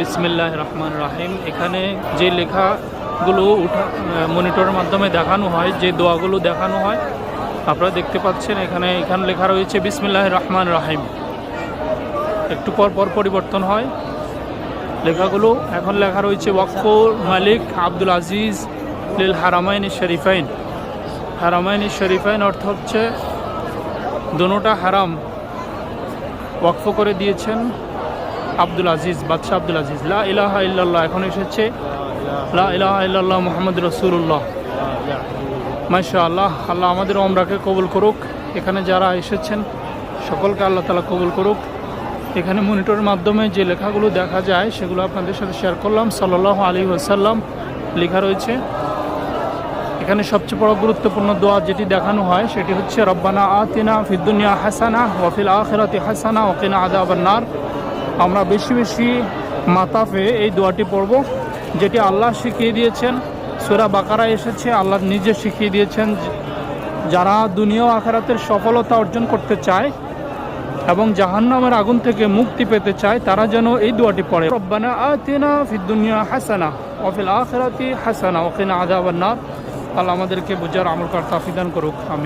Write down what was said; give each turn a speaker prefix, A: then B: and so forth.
A: বিসমিল্লাহ রহমান রাহিম। এখানে যে লেখাগুলো উঠা মনিটরের মাধ্যমে দেখানো হয়, যে দোয়াগুলো দেখানো হয়, আপনারা দেখতে পাচ্ছেন এখানে এখানে লেখা রয়েছে বিসমিল্লাহ রহমান রাহিম। একটু পর পর পরিবর্তন হয়। লেখাগুলো এখন লেখা রয়েছে ওয়াকফুর মালিক আব্দুল আজিজ লিল হারামাইন শরীফাইন। হারামাইন শরীফাইন অর্থ হচ্ছে দোনোটা হারাম ওয়াকফ করে দিয়েছেন আব্দুল আজিজ, বাদশাহ আব্দুল আজিজ। লা ইলাহা ইল্লাল্লাহ, এখন এসেছে। লা ইলাহা ইল্লাল্লাহ মোহাম্মদ রসুল্লাহ মাশা আল্লাহ আল্লাহ আমাদের ওমরাকে কবুল করুক। এখানে যারা এসেছেন, সকলকে আল্লাহ তালা কবুল করুক। এখানে মনিটরের মাধ্যমে যে লেখাগুলো দেখা যায়, সেগুলো আপনাদের সাথে শেয়ার করলাম। সাল্লাহ আলী ওসাল্লাম লেখা রয়েছে। এখানে সবচেয়ে বড় গুরুত্বপূর্ণ দোয়া যেটি দেখানো হয়, সেটি হচ্ছে, রব্বানা আতিনা ফিদ্দুনিয়া হাসানা ওয়াফিল আখিরাতি হাসানা ওকিনা আদাবান্নার আমরা বেশি বেশি মাতাফে এই দোয়াটি পড়ব, যেটি আল্লাহ শিখিয়ে দিয়েছেন। সুরা বাকারা এসেছে, আল্লাহ নিজে শিখিয়ে দিয়েছেন যারা দুনিয়া আখারাতের সফলতা অর্জন করতে চায় এবং জাহান্নামের আগুন থেকে মুক্তি পেতে চায়, তারা যেন এই দোয়াটি পড়ে। রব্বানা আতিনা ফিদ্দুনিয়া হাসানা ওয়াফিল আখিরাতি হাসানা ওকিনা আদাবান্নার আল্লাহ আমাদেরকে বুঝার আমল করার তাফিদান করুক আমি